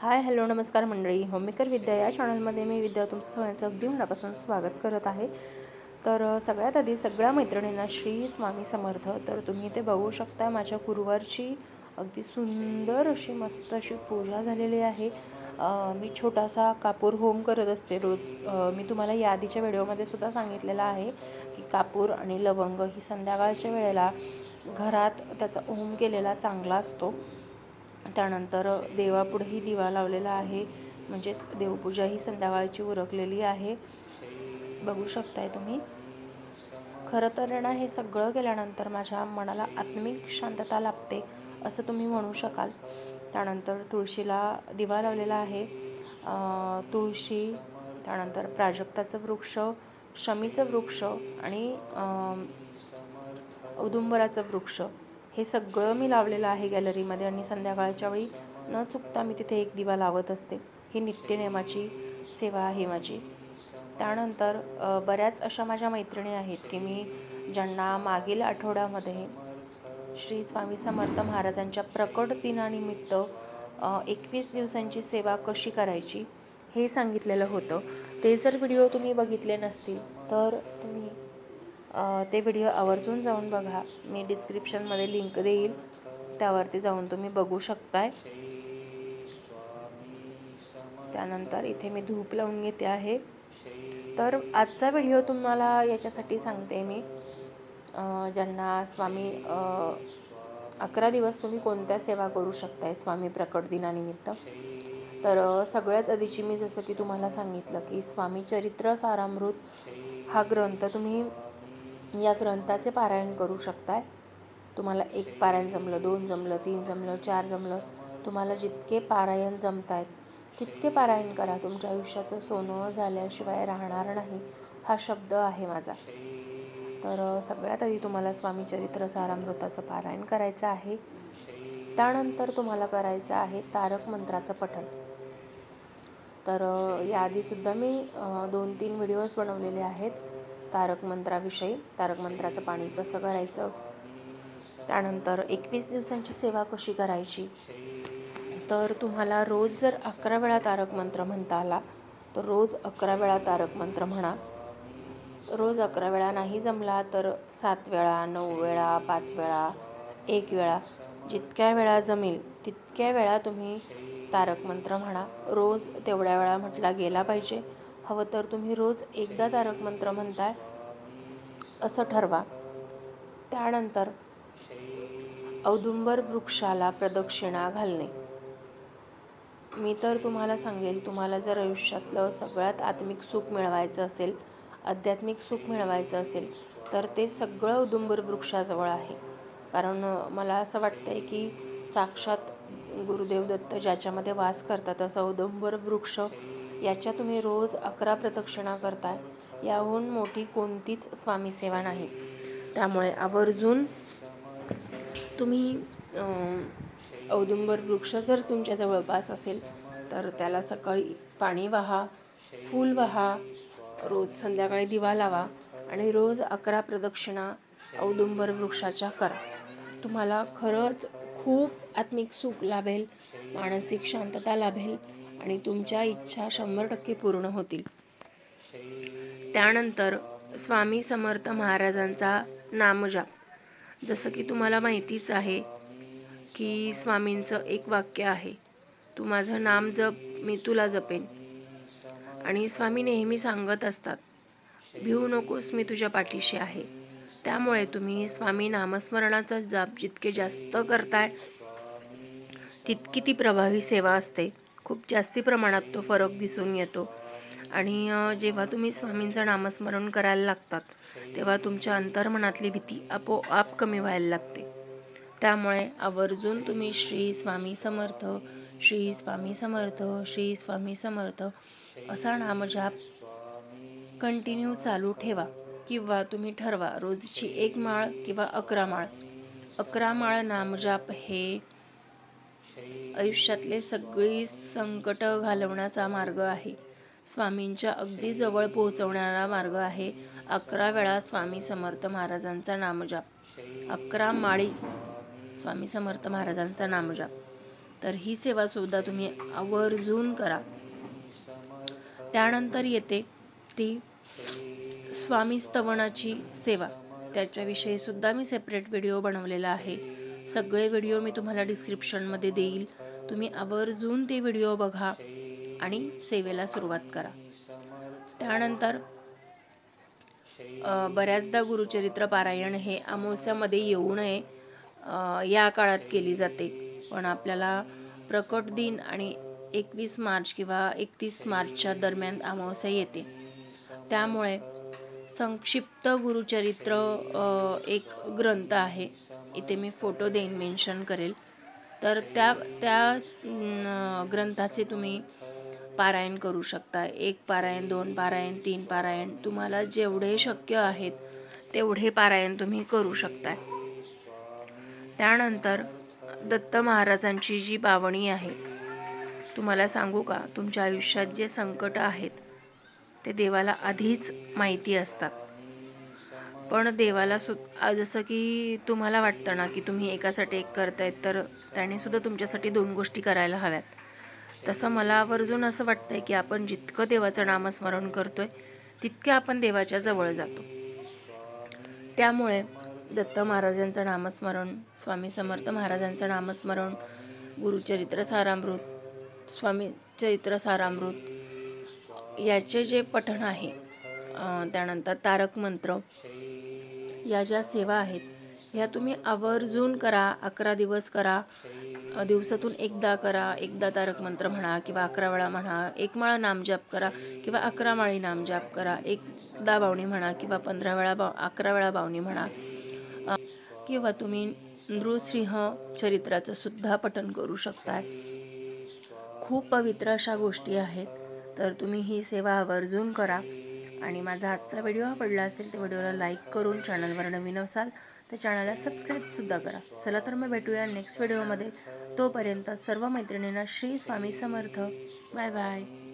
Hi hello नमस्कार मंडळी. Homemaker विद्या या चॅनलमध्ये मी विद्या तुमचं सगळ्यांचं अगदी मनापासून स्वागत करत आहे. तर सगळ्यात आधी सगळ्या मैत्रिणींना श्री स्वामी समर्थ. तर तुम्ही ते बघू शकता माझ्या गुरुवारची अगदी सुंदर अशी मस्त अशी पूजा झालेली आहे. मी छोटासा कापूर होम करत असते रोज. मी तुम्हाला या आधीच्या व्हिडिओमध्ये सुद्धा सांगितलेलं आहे की कापूर आणि लवंग ही संध्याकाळच्या वेळेला घरात त्याचा होम केलेला चांगला असतो. त्यानंतर देवापुढेही दिवा लावलेला आहे. म्हणजेच देवपूजा ही संध्याकाळची उरकलेली आहे. बघू शकताय तुम्ही. खरं तर ना हे सगळं केल्यानंतर माझ्या मनाला आत्मिक शांतता लाभते असं तुम्ही म्हणू शकाल. त्यानंतर तुळशीला दिवा लावलेला आहे. तुळशी त्यानंतर प्राजक्ताचं वृक्ष शमीचं वृक्ष आणि औदुंबराचं वृक्ष. हे सगळं मी लावलेलं आहे गॅलरीमध्ये आणि संध्याकाळच्या वेळी न चुकता मी तिथे एक दिवा लावत असते. ही नित्यनेमाची सेवा आहे माझी. त्यानंतर बऱ्याच अशा माझ्या मैत्रिणी आहेत की मी ज्यांना मागील आठवड्यामध्ये श्री स्वामी समर्थ महाराजांच्या प्रकट दिनानिमित्त एकवीस दिवसांची सेवा कशी करायची हे सांगितलेलं होतं. ते जर व्हिडिओ तुम्ही बघितले नसतील तर तुम्ही ते व्हिडिओ आवर्जून जाऊन बघा. मी डिस्क्रिप्शनमध्ये लिंक देईल. त्यावरती जाऊन तुम्ही बघू शकताय. त्यानंतर इथे मी धूप लावून घेते आहे. तर आजचा व्हिडिओ तुम्हाला याच्यासाठी सांगते मी. ज्यांना स्वामी अकरा दिवस तुम्ही कोणत्या सेवा करू शकताय स्वामी प्रकट दिनानिमित्त. तर सगळ्यात आधीची मी जसं की तुम्हाला सांगितलं की स्वामी चरित्र सारामृत हा ग्रंथ तुम्ही या ग्रंथाचे पारायण करू शकताय? तुम्हाला एक पारायण जमलं दोन जमलं तीन जमलं चार जमलं तुम्हाला जितके पारायण जमत आहेत तितके पारायण करा. तुमच्या आयुष्याचं सोनं झाल्याशिवाय राहणार नाही हा शब्द आहे माझा. तर सगळ्यात आधी तुम्हाला स्वामी चरित्र सारामृताचं पारायण करायचं आहे. त्यानंतर तुम्हाला करायचं आहे तारक मंत्राचं पठण. तर याआधीसुद्धा मी दोन तीन व्हिडिओज बनवलेले आहेत. तारक मंत्राविषयी. तारक मंत्राचं पाणी कसं करायचं त्यानंतर एकवीस दिवसांची सेवा कशी करायची? तर तुम्हाला रोज जर अकरा वेळा तारक मंत्र म्हणता आला तर रोज अकरा वेळा तारक मंत्र म्हणा. रोज अकरा वेळा नाही जमला तर सात वेळा नऊ वेळा पाच वेळा एक वेळा. जितक्या वेळा जमेल तितक्या वेळा तुम्ही तारक मंत्र म्हणा. रोज तेवढ्या वेळा म्हटला गेला पाहिजे. हवं तर तुम्ही रोज एकदा तारक मंत्र म्हणताय असं ठरवा. त्यानंतर औदुंबर वृक्षाला प्रदक्षिणा घालणे. मी तर तुम्हाला सांगेल तुम्हाला जर आयुष्यातलं सगळ्यात आत्मिक सुख मिळवायचं असेल आध्यात्मिक सुख मिळवायचं असेल तर ते सगळं औदुंबर वृक्षाजवळ आहे. कारण मला असं वाटतं आहे की साक्षात गुरुदेव दत्त ज्याच्यामध्ये वास करतात असं औदुंबर वृक्ष याच्या तुम्ही रोज अकरा प्रदक्षिणा करताय. याहून मोठी कोणतीच स्वामी सेवा नाही. त्यामुळे आवर्जून तुम्ही औदुंबर वृक्ष जर तुमच्या जवळपास असेल तर त्याला सकाळी पाणी वाहा फूल वाहा रोज संध्याकाळी दिवा लावा आणि रोज अकरा प्रदक्षिणा औदुंबर वृक्षाच्या करा. तुम्हाला खरंच खूप आत्मिक सुख लाभेल मानसिक शांतता लाभेल आणि तुमच्या इच्छा शंभर टक्के पूर्ण होतील. त्यानंतर स्वामी समर्थ महाराजांचा नामजाप. जसं की तुम्हाला माहितीच आहे की स्वामींचं एक वाक्य आहे तू माझं नाम जप मी तुला जपेन. आणि स्वामी नेहमी सांगत असतात भिवू नकोस मी तुझ्या पाठीशी आहे. त्यामुळे तुम्ही स्वामी नामस्मरणाचा जाप जितके जास्त करताय तितकी ती प्रभावी सेवा असते. खूप जास्ती प्रमाणात तो फरक दिसून येतो. आणि जेव्हा तुम्ही स्वामींचं नामस्मरण करायला लागतात तेव्हा तुमच्या अंतर्मनातली भीती आपोआप कमी व्हायला लागते. त्यामुळे आवर्जून तुम्ही श्री स्वामी समर्थ श्री स्वामी समर्थ श्री स्वामी समर्थ असा नामजाप कंटिन्यू चालू ठेवा किंवा तुम्ही ठरवा रोजची एक माळ किंवा अकरा माळ. अकरा माळ नामजाप हे आयुष्यातले सगळी संकट घालवण्याचा मार्ग आहे. स्वामींच्या अगदी जवळ पोहोचवणारा मार्ग आहे अकरा वेळा स्वामी समर्थ महाराजांचा नामजाप. अकरा माळी स्वामी समर्थ महाराजांचा नामजाप. तर ही सेवासुद्धा तुम्ही आवर्जून करा. त्यानंतर येते ती स्वामी स्तवनाची सेवा. त्याच्याविषयी सुद्धा मी सेपरेट व्हिडिओ बनवलेला आहे. सगळे व्हिडिओ मी तुम्हाला डिस्क्रिप्शनमध्ये देईल. तुम्ही आवर्जून ते व्हिडिओ बघा आणि सेवेला सुरुवात करा. त्यानंतर बऱ्याचदा गुरुचरित्र पारायण हे अमावस्यामध्ये येऊ नये या काळात केली जाते. पण आपल्याला प्रकट दिन आणि एकवीस मार्च किंवा एकतीस मार्चच्या दरम्यान अमावस्या येते. त्यामुळे संक्षिप्त गुरुचरित्र एक ग्रंथ आहे. इथे मी फोटो देईन मेन्शन करेल. तर त्या त्या ग्रंथाचे तुम्ही पारायण करू शकता. एक पारायण दोन पारायण तीन पारायण. तुम्हाला जेवढे शक्य आहेत तेवढे पारायण तुम्ही करू शकता त्यानंतर दत्त महाराजांची जी पावणी आहे तुम्हाला सांगू का? तुमच्या आयुष्यात जे संकट आहेत ते देवाला आधीच माहिती असतात. पण देवाला सु जसं की तुम्हाला वाटतं ना की तुम्ही एकासाठी एक करतायत तर त्याने सुद्धा तुमच्यासाठी दोन गोष्टी करायला हव्यात. तसं मला आवर्जून असं वाटतंय की आपण जितकं देवाचं नामस्मरण करतोय तितकं आपण देवाच्या जवळ जातो. त्यामुळे दत्त महाराजांचं नामस्मरण स्वामी समर्थ महाराजांचं नामस्मरण गुरुचरित्र सारामृत स्वामी चरित्र सारामृत याचे जे पठण आहे त्यानंतर तारक मंत्र या ज्या सेवा आहेत ह्या तुम्ही आवर्जून करा अकरा दिवस करा दिवसातून एकदा करा एकदा तारक मंत्र म्हणा किंवा अकरा वेळा म्हणा एक माळा नामजाप करा किंवा अकरा माळी नामजाप करा एकदा बावणी म्हणा किंवा पंधरा वेळा बा अकरा वेळा बावणी म्हणा. किंवा तुम्ही नृसिंह चरित्राचं सुद्धा पठन करू शकताय. खूप पवित्र अशा गोष्टी आहेत तर तुम्ही ही सेवा आवर्जून करा. आणि माझा आजचा व्हिडिओ आवडला असेल तर व्हिडिओला लाईक करून चॅनलवर नवीन असाल तर चॅनलला सबस्क्राईबसुद्धा करा. चला तर मग भेटूया नेक्स्ट व्हिडिओमध्ये. तोपर्यंत सर्व मैत्रिणींना श्री स्वामी समर्थ. Bye bye.